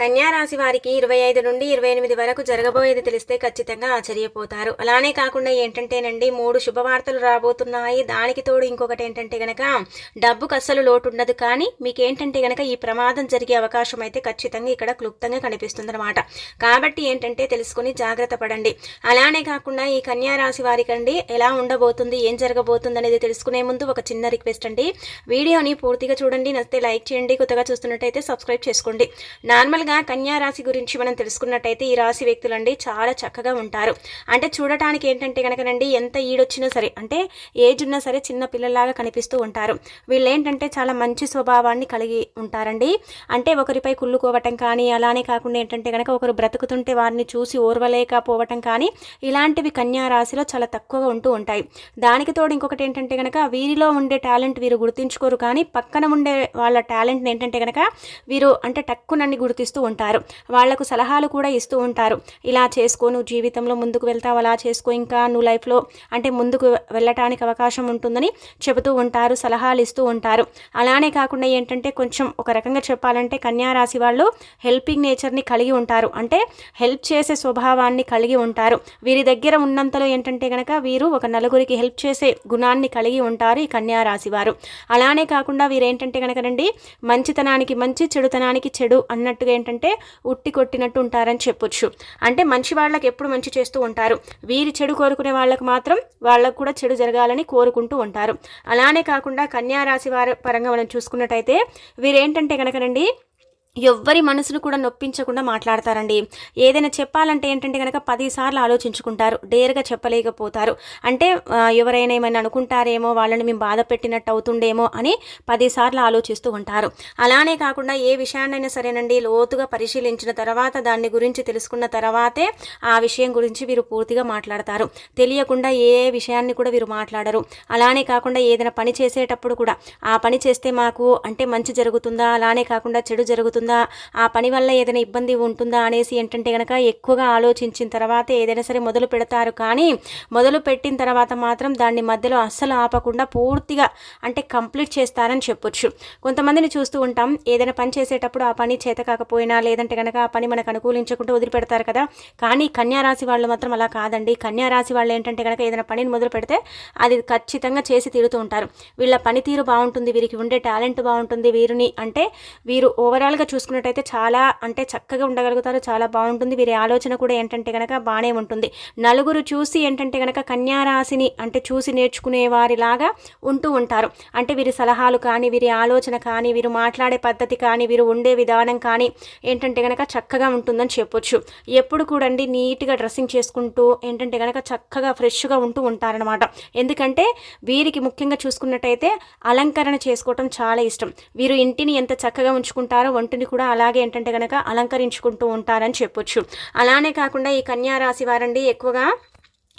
కన్యారాశి వారికి ఇరవై ఐదు నుండి ఇరవై ఎనిమిది వరకు జరగబోయేది తెలిస్తే ఖచ్చితంగా ఆశ్చర్యపోతారు. అలానే కాకుండా ఏంటంటేనండి మూడు శుభవార్తలు రాబోతున్నాయి. దానికి తోడు ఇంకొకటి ఏంటంటే గనక డబ్బుకు అస్సలు లోటు ఉండదు కానీ మీకు ఏంటంటే గనక ఈ ప్రమాదం జరిగే అవకాశం అయితే ఖచ్చితంగా ఇక్కడ క్లుప్తంగా కనిపిస్తుందన్నమాట. కాబట్టి ఏంటంటే తెలుసుకుని జాగ్రత్త పడండి. అలానే కాకుండా ఈ కన్యారాశి వారికండి ఎలా ఉండబోతుంది ఏం జరగబోతుంది అనేది తెలుసుకునే ముందు ఒక చిన్న రిక్వెస్ట్ అండి. వీడియోని పూర్తిగా చూడండి నచ్చితే లైక్ చేయండి కొత్తగా చూస్తున్నట్టయితే సబ్స్క్రైబ్ చేసుకోండి. నార్మల్ గా కన్యా రాశి గురించి మనం తెలుసుకున్నట్టయితే ఈ రాశి వ్యక్తులండి చాలా చక్కగా ఉంటారు. అంటే చూడటానికి ఏంటంటే కనుకనండి ఎంత ఈడొచ్చినా సరే అంటే ఏజ్ ఉన్నా సరే చిన్న పిల్లలాగా కనిపిస్తూ ఉంటారు. వీళ్ళు ఏంటంటే చాలా మంచి స్వభావాన్ని కలిగి ఉంటారండి. అంటే ఒకరిపై కుళ్ళుకోవటం కానీ అలానే కాకుండా ఏంటంటే కనుక ఒకరు బ్రతుకుతుంటే వారిని చూసి ఓర్వలేకపోవటం కానీ ఇలాంటివి కన్యా రాశిలో చాలా తక్కువగా ఉంటూ ఉంటాయి. దానికి తోడు ఇంకొకటి ఏంటంటే కనుక వీరిలో ఉండే టాలెంట్ వీరు గుర్తించుకోరు కానీ పక్కన ఉండే వాళ్ళ టాలెంట్ని ఏంటంటే కనుక వీరు అంటే టక్కునన్ని గుర్తిస్తూ ఉంటారు. వాళ్ళకు సలహాలు కూడా ఇస్తూ ఉంటారు. ఇలా చేసుకో నువ్వు జీవితంలో ముందుకు వెళ్తావు అలా చేసుకో ఇంకా నువ్వు లైఫ్లో అంటే ముందుకు వెళ్ళటానికి అవకాశం ఉంటుందని చెబుతూ ఉంటారు సలహాలు ఇస్తూ ఉంటారు. అలానే కాకుండా ఏంటంటే కొంచెం ఒక రకంగా చెప్పాలంటే కన్యారాశి వాళ్ళు హెల్పింగ్ నేచర్ని కలిగి ఉంటారు. అంటే హెల్ప్ చేసే స్వభావాన్ని కలిగి ఉంటారు. వీరి దగ్గర ఉన్నంతలో ఏంటంటే కనుక వీరు ఒక నలుగురికి హెల్ప్ చేసే గుణాన్ని కలిగి ఉంటారు ఈ కన్యారాశి వారు. అలానే కాకుండా వీరేంటంటే కనుక రండి మంచితనానికి మంచి చెడుతనానికి చెడు అన్నట్టుగా ఏంటంటే ఉట్టి కొట్టినట్టు ఉంటారని చెప్పొచ్చు. అంటే మంచి వాళ్ళకి ఎప్పుడు మంచి చేస్తూ ఉంటారు. వీరి చెడు కోరుకునే వాళ్ళకు మాత్రం వాళ్ళకు కూడా చెడు జరగాలని కోరుకుంటూ ఉంటారు. అలానే కాకుండా కన్యా రాశి వారి పరంగా మనం చూసుకున్నట్టయితే వీరేంటంటే కనుకనండి ఎవ్వరి మనసును కూడా నొప్పించకుండా మాట్లాడతారండి. ఏదైనా చెప్పాలంటే ఏంటంటే కనుక పదిసార్లు ఆలోచించుకుంటారు. డేర్గా చెప్పలేకపోతారు. అంటే ఎవరైనా ఏమైనా అనుకుంటారేమో వాళ్ళని మేము బాధ పెట్టినట్టు అవుతుండేమో అని పదిసార్లు ఆలోచిస్తూ ఉంటారు. అలానే కాకుండా ఏ విషయాన్నైనా సరేనండి లోతుగా పరిశీలించిన తర్వాత దాన్ని గురించి తెలుసుకున్న తర్వాతే ఆ విషయం గురించి వీరు పూర్తిగా మాట్లాడతారు. తెలియకుండా ఏ విషయాన్ని కూడా వీరు మాట్లాడరు. అలానే కాకుండా ఏదైనా పని చేసేటప్పుడు కూడా ఆ పని చేస్తే మాకు అంటే మంచి జరుగుతుందా? అలానే కాకుండా చెడు జరుగుతుందా? ఆ పని వల్ల ఏదైనా ఇబ్బంది ఉంటుందా అనేసి ఏంటంటే కనుక ఎక్కువగా ఆలోచించిన తర్వాత ఏదైనా సరే మొదలు పెడతారు. కానీ మొదలు పెట్టిన తర్వాత మాత్రం దాన్ని మధ్యలో అస్సలు ఆపకుండా పూర్తిగా అంటే కంప్లీట్ చేస్తారని చెప్పొచ్చు. కొంతమందిని చూస్తూ ఉంటాం. ఏదైనా పని చేసేటప్పుడు ఆ పని చేత కాకపోయినా లేదంటే కనుక ఆ పని మనకు అనుకూలించకుండా వదిలిపెడతారు కదా. కానీ కన్యారాశి వాళ్ళు మాత్రం అలా కాదండి. కన్యారాశి వాళ్ళు ఏంటంటే కనుక ఏదైనా పనిని మొదలు పెడితే అది ఖచ్చితంగా చేసి తీరుతూ ఉంటారు. వీళ్ళ పనితీరు బాగుంటుంది. వీరికి ఉండే టాలెంట్ బాగుంటుంది. వీరిని అంటే వీరు ఓవరాల్గా చూసుకున్నట్టయితే చాలా అంటే చక్కగా ఉండగలుగుతారు చాలా బాగుంటుంది. వీరి ఆలోచన కూడా ఏంటంటే కనుక బాగానే ఉంటుంది. నలుగురు చూసి ఏంటంటే కనుక కన్యారాశిని అంటే చూసి నేర్చుకునే వారిలాగా ఉంటూ ఉంటారు. అంటే వీరి సలహాలు కానీ వీరి ఆలోచన కానీ వీరు మాట్లాడే పద్ధతి కానీ వీరు ఉండే విధానం కానీ ఏంటంటే కనుక చక్కగా ఉంటుందని చెప్పొచ్చు. ఎప్పుడు కూడండి నీట్గా డ్రెస్సింగ్ చేసుకుంటూ ఏంటంటే కనుక చక్కగా ఫ్రెష్గా ఉంటూ ఉంటారనమాట ఎందుకంటే వీరికి ముఖ్యంగా చూసుకున్నట్టయితే అలంకరణ చేసుకోవటం చాలా ఇష్టం. వీరు ఇంటిని ఎంత చక్కగా ఉంచుకుంటారో ఒంటిని కూడా అలాగే ఏంటంటే కనుక అలంకరించుకుంటూ ఉంటారని చెప్పొచ్చు. అలానే కాకుండా ఈ కన్యా రాశి వారండి ఎక్కువగా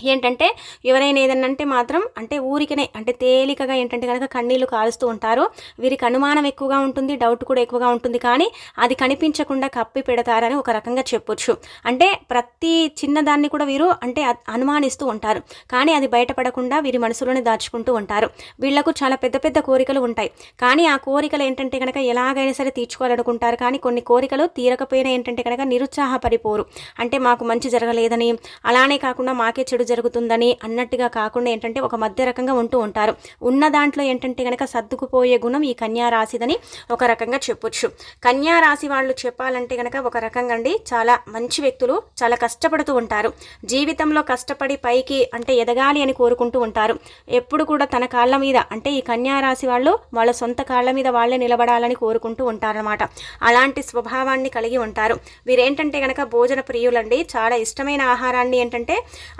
ఏంటంటే ఎవరైనా ఏదన్నా అంటే మాత్రం అంటే ఊరికనే అంటే తేలికగా ఏంటంటే కనుక కన్నీళ్ళు కాలుస్తూ ఉంటారు. వీరికి అనుమానం ఎక్కువగా ఉంటుంది డౌట్ కూడా ఎక్కువగా ఉంటుంది. కానీ అది కనిపించకుండా కప్పి పెడతారని ఒక రకంగా చెప్పొచ్చు. అంటే ప్రతి చిన్నదాన్ని కూడా వీరు అంటే అనుమానిస్తూ ఉంటారు. కానీ అది బయటపడకుండా వీరి మనసులోనే దాచుకుంటూ ఉంటారు. వీళ్ళకు చాలా పెద్ద పెద్ద కోరికలు ఉంటాయి. కానీ ఆ కోరికలు ఏంటంటే కనుక ఎలాగైనా సరే తీర్చుకోవాలనుకుంటారు. కానీ కొన్ని కోరికలు తీరకపోయినా ఏంటంటే కనుక నిరుత్సాహపడిపోరు. అంటే మాకు మంచి జరగలేదని అలానే కాకుండా మాకే చెడు జరుగుతుందని అన్నట్టుగా కాకుండా ఏంటంటే ఒక మధ్య రకంగా ఉంటూ ఉంటారు. ఉన్న దాంట్లో ఏంటంటే కనుక సర్దుకుపోయే గుణం ఈ కన్యారాశిదని ఒక రకంగా చెప్పొచ్చు. కన్యారాశి వాళ్ళు చెప్పాలంటే కనుక ఒక రకంగా అండి చాలా మంచి వ్యక్తులు చాలా కష్టపడుతూ ఉంటారు. జీవితంలో కష్టపడి పైకి అంటే ఎదగాలి అని కోరుకుంటూ ఉంటారు. ఎప్పుడు కూడా తన కాళ్ళ మీద అంటే ఈ కన్యారాశి వాళ్ళు వాళ్ళ సొంత కాళ్ళ మీద వాళ్ళే నిలబడాలని కోరుకుంటూ ఉంటారనమాట అలాంటి స్వభావాన్ని కలిగి ఉంటారు. వీరేంటంటే కనుక భోజన ప్రియులండి. చాలా ఇష్టమైన ఆహారాన్ని ఏంటంటే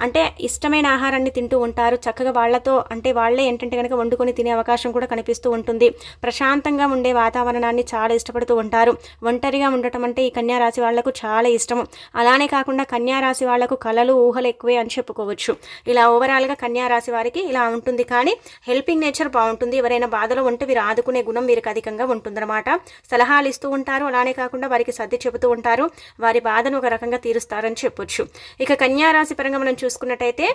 అంటే ఇష్టమైన ఆహారాన్ని తింటూ ఉంటారు. చక్కగా వాళ్ళతో అంటే వాళ్ళే ఏంటంటే కనుక వండుకొని తినే అవకాశం కూడా కనిపిస్తూ ఉంటుంది. ప్రశాంతంగా ఉండే వాతావరణాన్ని చాలా ఇష్టపడుతూ ఉంటారు. ఒంటరిగా ఉండటం అంటే ఈ కన్యా రాశి వాళ్ళకు చాలా ఇష్టము. అలానే కాకుండా కన్యారాశి వాళ్ళకు కళలు ఊహలు ఎక్కువే అని చెప్పుకోవచ్చు. ఇలా ఓవరాల్గా కన్యారాశి వారికి ఇలా ఉంటుంది. కానీ హెల్పింగ్ నేచర్ బాగుంటుంది. ఎవరైనా బాధలో ఉంటే వీరు ఆదుకునే గుణం వీరికి అధికంగా ఉంటుందన్నమాట. సలహాలు ఇస్తూ ఉంటారు. అలానే కాకుండా వారికి సర్ది చెబుతూ ఉంటారు. వారి బాధను ఒక రకంగా తీరుస్తారని చెప్పొచ్చు. ఇక కన్యా రాశి పరంగా మనం చూసుకున్నట్టయితే रहे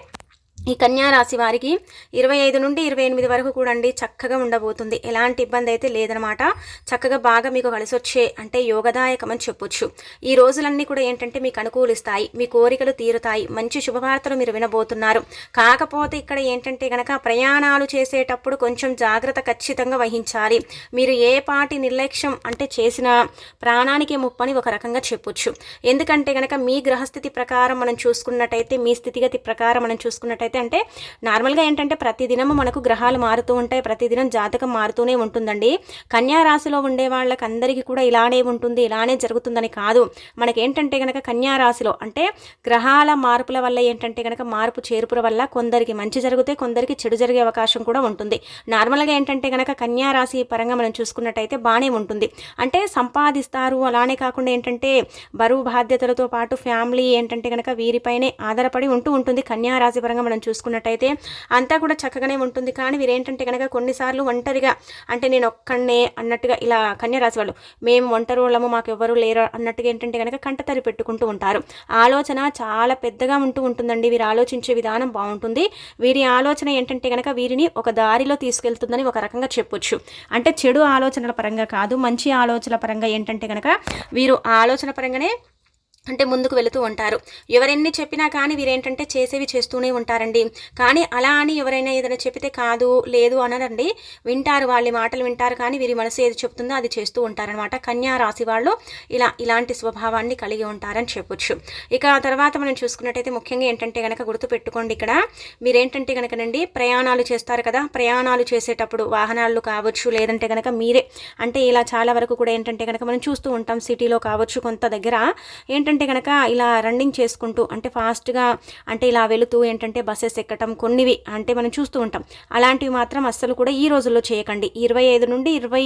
ఈ కన్యా రాశి వారికి ఇరవై ఐదు నుండి ఇరవై ఎనిమిది వరకు కూడా అండి చక్కగా ఉండబోతుంది. ఎలాంటి ఇబ్బంది అయితే లేదనమాట. చక్కగా బాగా మీకు కలిసొచ్చే అంటే యోగదాయకం అని చెప్పొచ్చు. ఈ రోజులన్నీ కూడా ఏంటంటే మీకు అనుకూలిస్తాయి. మీ కోరికలు తీరుతాయి. మంచి శుభవార్తలు మీరు వినబోతున్నారు. కాకపోతే ఇక్కడ ఏంటంటే గనక ప్రయాణాలు చేసేటప్పుడు కొంచెం జాగ్రత్త ఖచ్చితంగా వహించాలి. మీరు ఏ పాటి నిర్లక్ష్యం అంటే చేసిన ప్రాణానికి ముప్పని ఒక రకంగా చెప్పొచ్చు. ఎందుకంటే గనక మీ గ్రహస్థితి ప్రకారం మనం చూసుకున్నట్టయితే మీ స్థితిగతి ప్రకారం మనం చూసుకున్నట్టయితే అయితే అంటే నార్మల్గా ఏంటంటే ప్రతిదినము మనకు గ్రహాలు మారుతూ ఉంటాయి. ప్రతిదినం జాతకం మారుతూనే ఉంటుందండి. కన్యా రాశిలో ఉండే వాళ్ళకి అందరికీ కూడా ఇలానే ఉంటుంది ఇలానే జరుగుతుందని కాదు. మనకేంటంటే కనుక కన్యా రాశిలో అంటే గ్రహాల మార్పుల వల్ల ఏంటంటే కనుక మార్పు చేర్పుల వల్ల కొందరికి మంచి జరిగితే కొందరికి చెడు జరిగే అవకాశం కూడా ఉంటుంది. నార్మల్గా ఏంటంటే కనుక కన్యా రాశి పరంగా మనం చూసుకున్నట్టయితే బాగానే ఉంటుంది. అంటే సంపాదిస్తారు. అలానే కాకుండా ఏంటంటే బరువు బాధ్యతలతో పాటు ఫ్యామిలీ ఏంటంటే కనుక వీరిపైనే ఆధారపడి ఉంటూ ఉంటుంది. కన్యా రాశి పరంగా మనం చూసుకున్నట్టయితే అంతా కూడా చక్కగానే ఉంటుంది. కానీ వీరేంటంటే కనుక కొన్నిసార్లు ఒంటరిగా అంటే నేను ఒక్కడనే అన్నట్టుగా ఇలా కన్యరాశి వాళ్ళు మేము ఒంటరి వాళ్ళము మాకు ఎవరు లేరు అన్నట్టుగా ఏంటంటే కనుక కంటతరి పెట్టుకుంటూ ఉంటారు. ఆలోచన చాలా పెద్దగా ఉంటూ ఉంటుందండి. వీరు ఆలోచించే విధానం బాగుంటుంది. వీరి ఆలోచన ఏంటంటే కనుక వీరిని ఒక దారిలో తీసుకెళ్తుందని ఒక రకంగా చెప్పొచ్చు. అంటే చెడు ఆలోచనల పరంగా కాదు మంచి ఆలోచనల పరంగా ఏంటంటే కనుక వీరు ఆలోచన పరంగానే అంటే ముందుకు వెళుతూ ఉంటారు. ఎవరెన్ని చెప్పినా కానీ వీరేంటంటే చేసేవి చేస్తూనే ఉంటారండి. కానీ అలా అని ఎవరైనా ఏదైనా చెప్పితే కాదు లేదు అనరండి వింటారు వాళ్ళ మాటలు వింటారు కానీ వీరి మనసు ఏది చెప్తుందో అది చేస్తూ ఉంటారనమాట కన్యా రాశి వాళ్ళు ఇలా ఇలాంటి స్వభావాన్ని కలిగి ఉంటారని చెప్పొచ్చు. ఇక తర్వాత మనం చూసుకున్నట్టయితే ముఖ్యంగా ఏంటంటే కనుక గుర్తుపెట్టుకోండి ఇక్కడ. మీరేంటంటే కనుకనండి ప్రయాణాలు చేస్తారు కదా. ప్రయాణాలు చేసేటప్పుడు వాహనాలు కావచ్చు లేదంటే కనుక మీరే. అంటే ఇలా చాలా వరకు కూడా ఏంటంటే కనుక మనం చూస్తూ ఉంటాం సిటీలో కావచ్చు కొంత దగ్గర. ఏంటంటే ఏంటంటే కనుక ఇలా రన్నింగ్ చేసుకుంటూ అంటే ఫాస్ట్గా అంటే ఇలా వెళుతూ ఏంటంటే బస్సెస్ ఎక్కటం కొన్నివి అంటే మనం చూస్తూ ఉంటాం. అలాంటివి మాత్రం అస్సలు కూడా ఈ రోజుల్లో చేయకండి. ఇరవై ఐదు నుండి ఇరవై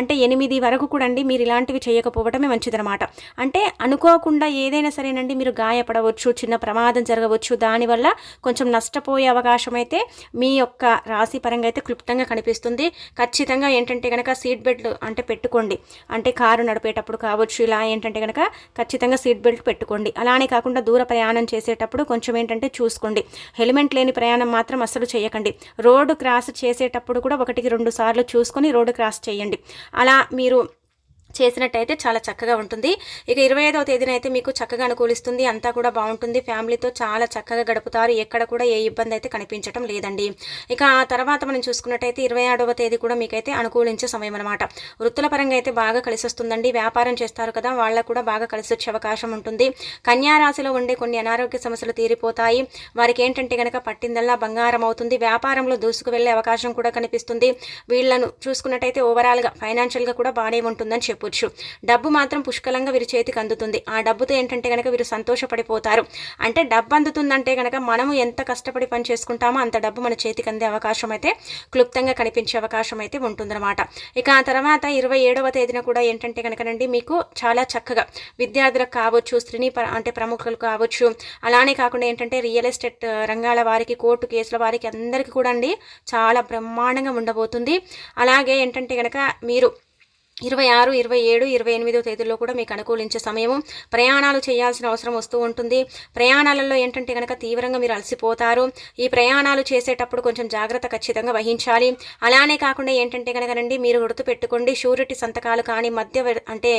అంటే ఎనిమిది వరకు కూడా అండి మీరు ఇలాంటివి చేయకపోవటమే మంచిదనమాట అంటే అనుకోకుండా ఏదైనా సరేనండి మీరు గాయపడవచ్చు చిన్న ప్రమాదం జరగవచ్చు దానివల్ల కొంచెం నష్టపోయే అవకాశం అయితే మీ యొక్క రాశి పరంగా అయితే క్లుప్తంగా కనిపిస్తుంది. ఖచ్చితంగా ఏంటంటే కనుక సీట్ బెల్ట్ అంటే పెట్టుకోండి. అంటే కారు నడిపేటప్పుడు కావచ్చు ఇలా ఏంటంటే కనుక ఖచ్చితంగా సీట్ బెల్ట్ పెట్టుకోండి. అలానే కాకుండా దూర ప్రయాణం చేసేటప్పుడు కొంచెం ఏంటంటే చూసుకోండి. హెల్మెట్ లేని ప్రయాణం మాత్రం అస్సలు చేయకండి. రోడ్డు క్రాస్ చేసేటప్పుడు కూడా ఒకటికి రెండు సార్లు చూసుకొని రోడ్డు క్రాస్ చేయండి. అలా మీరు చేసినట్టయితే చాలా చక్కగా ఉంటుంది. ఇక ఇరవై ఐదవ తేదీన అయితే మీకు చక్కగా అనుకూలిస్తుంది. అంతా కూడా బాగుంటుంది. ఫ్యామిలీతో చాలా చక్కగా గడుపుతారు. ఎక్కడ కూడా ఏ ఇబ్బంది అయితే కనిపించడం లేదండి. ఇక ఆ తర్వాత మనం చూసుకున్నట్టయితే ఇరవై ఆరవ తేదీ కూడా మీకైతే అనుకూలించే సమయం అనమాట వృత్తుల పరంగా అయితే బాగా కలిసి వస్తుందండి వ్యాపారం చేస్తారు కదా వాళ్ళకు కూడా బాగా కలిసి వచ్చే అవకాశం ఉంటుంది. కన్యారాశిలో ఉండే కొన్ని అనారోగ్య సమస్యలు తీరిపోతాయి. వారికి ఏంటంటే కనుక పట్టిందల్లా బంగారం అవుతుంది. వ్యాపారంలో దూసుకు వెళ్ళే అవకాశం కూడా కనిపిస్తుంది. వీళ్ళను చూసుకున్నట్టయితే ఓవరాల్గా ఫైనాన్షియల్గా కూడా బాగానే ఉంటుందని చెప్పు చెప్పొచ్చు డబ్బు మాత్రం పుష్కలంగా వీరి చేతికి అందుతుంది. ఆ డబ్బుతో ఏంటంటే కనుక వీరు సంతోషపడిపోతారు. అంటే డబ్బు అందుతుందంటే కనుక మనము ఎంత కష్టపడి పని చేసుకుంటామో అంత డబ్బు మన చేతికి అందే అవకాశం అయితే క్లుప్తంగా కనిపించే అవకాశం అయితే ఉంటుందన్నమాట. ఇక ఆ తర్వాత ఇరవై ఏడవ తేదీన కూడా ఏంటంటే కనుకనండి మీకు చాలా చక్కగా విద్యార్థులకు కావచ్చు స్త్రీని అంటే ప్రముఖులు కావచ్చు అలానే కాకుండా ఏంటంటే రియల్ ఎస్టేట్ రంగాల వారికి కోర్టు కేసుల వారికి అందరికీ కూడా అండి చాలా బ్రహ్మాండంగా ఉండబోతుంది. అలాగే ఏంటంటే కనుక మీరు ఇరవై ఆరు ఇరవై ఏడు ఇరవై ఎనిమిదో తేదీల్లో కూడా మీకు అనుకూలించే సమయము. ప్రయాణాలు చేయాల్సిన అవసరం వస్తూ ఉంటుంది. ప్రయాణాలలో ఏంటంటే కనుక తీవ్రంగా మీరు అలసిపోతారు. ఈ ప్రయాణాలు చేసేటప్పుడు కొంచెం జాగ్రత్త ఖచ్చితంగా వహించాలి. అలానే కాకుండా ఏంటంటే కనుకనండి మీరు గుర్తుపెట్టుకోండి షూరిటీ సంతకాలు కానీ మధ్య అంటే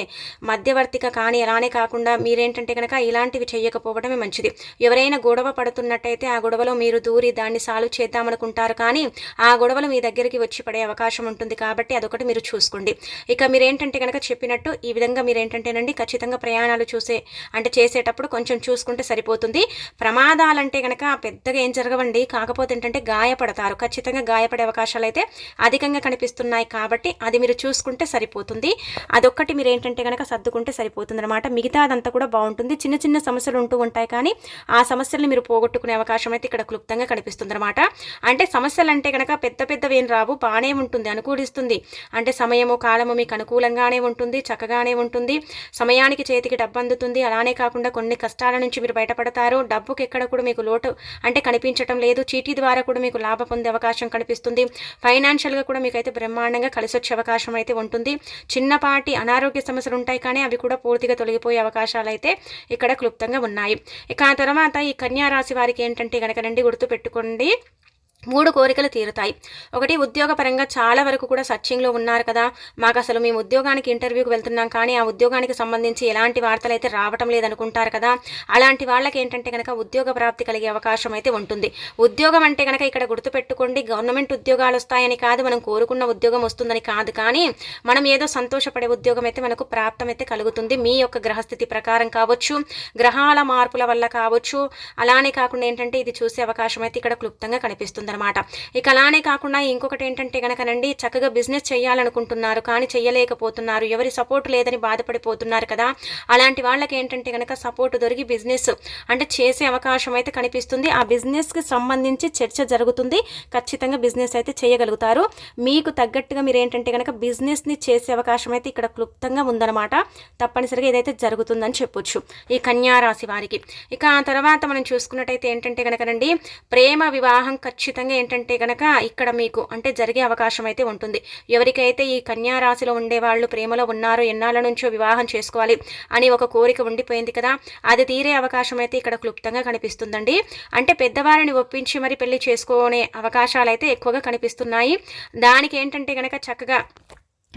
మధ్యవర్తిక కానీ అలానే కాకుండా మీరేంటంటే కనుక ఇలాంటివి చేయకపోవడమే మంచిది. ఎవరైనా గొడవ పడుతున్నట్టయితే ఆ గొడవలో మీరు దూరి దాన్ని సాల్వ్ చేద్దామనుకుంటారు కానీ ఆ గొడవలు మీ దగ్గరికి వచ్చి పడే అవకాశం ఉంటుంది కాబట్టి అదొకటి మీరు చూసుకోండి. ఇక మీరు ఏంటంటే కనుక చెప్పినట్టు ఈ విధంగా మీరు ఏంటంటేనండి ఖచ్చితంగా ప్రయాణాలు చూసే అంటే చేసేటప్పుడు కొంచెం చూసుకుంటే సరిపోతుంది. ప్రమాదాలంటే కనుక పెద్దగా ఏం జరగవండి. కాకపోతే ఏంటంటే గాయపడతారు. ఖచ్చితంగా గాయపడే అవకాశాలు అయితే అధికంగా కనిపిస్తున్నాయి కాబట్టి అది మీరు చూసుకుంటే సరిపోతుంది. అదొక్కటి మీరు ఏంటంటే కనుక సర్దుకుంటే సరిపోతుంది అనమాట మిగతా అదంతా కూడా బాగుంటుంది. చిన్న చిన్న సమస్యలు ఉంటూ ఉంటాయి కానీ ఆ సమస్యల్ని మీరు పోగొట్టుకునే అవకాశం అయితే ఇక్కడ క్లుప్తంగా కనిపిస్తుంది అనమాట అంటే సమస్యలు అంటే కనుక పెద్ద పెద్దవి ఏం రావు. బాగానే ఉంటుంది. అనుకూలిస్తుంది. అంటే సమయము కాలము మీకు అనుకూలంగానే ఉంటుంది చక్కగానే ఉంటుంది. సమయానికి చేతికి డబ్బు అందుతుంది అలానే కాకుండా కొన్ని కష్టాల నుంచి మీరు బయటపడతారు. డబ్బుకి ఎక్కడ కూడా మీకు లోటు అంటే కనిపించటం లేదు. చీటీ ద్వారా కూడా మీకు లాభ పొందే అవకాశం కనిపిస్తుంది. ఫైనాన్షియల్గా కూడా మీకు అయితే బ్రహ్మాండంగా కలిసి వచ్చే అవకాశం అయితే ఉంటుంది. చిన్నపాటి అనారోగ్య సమస్యలు ఉంటాయి కానీ అవి కూడా పూర్తిగా తొలగిపోయే అవకాశాలు అయితే ఇక్కడ క్లుప్తంగా ఉన్నాయి. ఇక ఆ తర్వాత ఈ కన్యా రాశి వారికి ఏంటంటే కనుక రండి గుర్తు పెట్టుకోండి మూడు కోరికలు తీరుతాయి. ఒకటి ఉద్యోగపరంగా చాలా వరకు కూడా సర్చింగ్లో ఉన్నారు కదా. మాకు అసలు మేము ఉద్యోగానికి ఇంటర్వ్యూకి వెళ్తున్నాం కానీ ఆ ఉద్యోగానికి సంబంధించి ఎలాంటి వార్తలు అయితే రావటం లేదనుకుంటారు కదా. అలాంటి వాళ్ళకి ఏంటంటే కనుక ఉద్యోగ ప్రాప్తి కలిగే అవకాశం అయితే ఉంటుంది. ఉద్యోగం అంటే కనుక ఇక్కడ గుర్తుపెట్టుకోండి గవర్నమెంట్ ఉద్యోగాలు వస్తాయని కాదు మనం కోరుకున్న ఉద్యోగం వస్తుందని కాదు కానీ మనం ఏదో సంతోషపడే ఉద్యోగం అయితే మనకు ప్రాప్తం అయితే కలుగుతుంది. మీ యొక్క గ్రహస్థితి ప్రకారం కావచ్చు గ్రహాల మార్పుల వల్ల కావచ్చు. అలానే కాకుండా ఏంటంటే ఇది చూసే అవకాశం అయితే ఇక్కడ క్లుప్తంగా కనిపిస్తుంది అనమాట ఇక అలానే కాకుండా ఇంకొకటి ఏంటంటే కనుకనండి చక్కగా బిజినెస్ చేయాలనుకుంటున్నారు కానీ చేయలేకపోతున్నారు ఎవరి సపోర్ట్ లేదని బాధపడిపోతున్నారు కదా. అలాంటి వాళ్ళకి ఏంటంటే కనుక సపోర్ట్ దొరికి బిజినెస్ అంటే చేసే అవకాశం అయితే కనిపిస్తుంది. ఆ బిజినెస్కి సంబంధించి చర్చ జరుగుతుంది. ఖచ్చితంగా బిజినెస్ అయితే చేయగలుగుతారు. మీకు తగ్గట్టుగా మీరు ఏంటంటే కనుక బిజినెస్ని చేసే అవకాశం అయితే ఇక్కడ క్లుప్తంగా ఉందన్నమాట. తప్పనిసరిగా ఏదైతే జరుగుతుందని చెప్పొచ్చు ఈ కన్యారాశి వారికి. ఇక ఆ తర్వాత మనం చూసుకున్నట్టయితే ఏంటంటే కనుకనండి ప్రేమ వివాహం ఖచ్చితంగా ఖచ్చితంగా ఏంటంటే కనుక ఇక్కడ మీకు అంటే జరిగే అవకాశం అయితే ఉంటుంది. ఎవరికైతే ఈ కన్యారాశిలో ఉండే వాళ్ళు ప్రేమలో ఉన్నారో ఎన్నాళ్ళ నుంచో వివాహం చేసుకోవాలి అని ఒక కోరిక ఉండిపోయింది కదా అది తీరే అవకాశం అయితే ఇక్కడ క్లుప్తంగా కనిపిస్తుందండి. అంటే పెద్దవారిని ఒప్పించి మరి పెళ్ళి చేసుకునే అవకాశాలు అయితే ఎక్కువగా కనిపిస్తున్నాయి. దానికి ఏంటంటే కనుక చక్కగా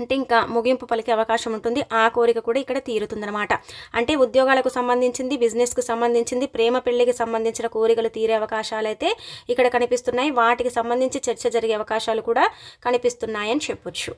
అంటే ఇంకా ముగింపు పలికే అవకాశం ఉంటుంది. ఆ కోరిక కూడా ఇక్కడ తీరుతుందనమాట అంటే ఉద్యోగాలకు సంబంధించింది బిజినెస్కు సంబంధించింది ప్రేమ పెళ్ళికి సంబంధించిన కోరికలు తీరే అవకాశాలు అయితే ఇక్కడ కనిపిస్తున్నాయి. వాటికి సంబంధించి చర్చ జరిగే అవకాశాలు కూడా కనిపిస్తున్నాయని చెప్పొచ్చు.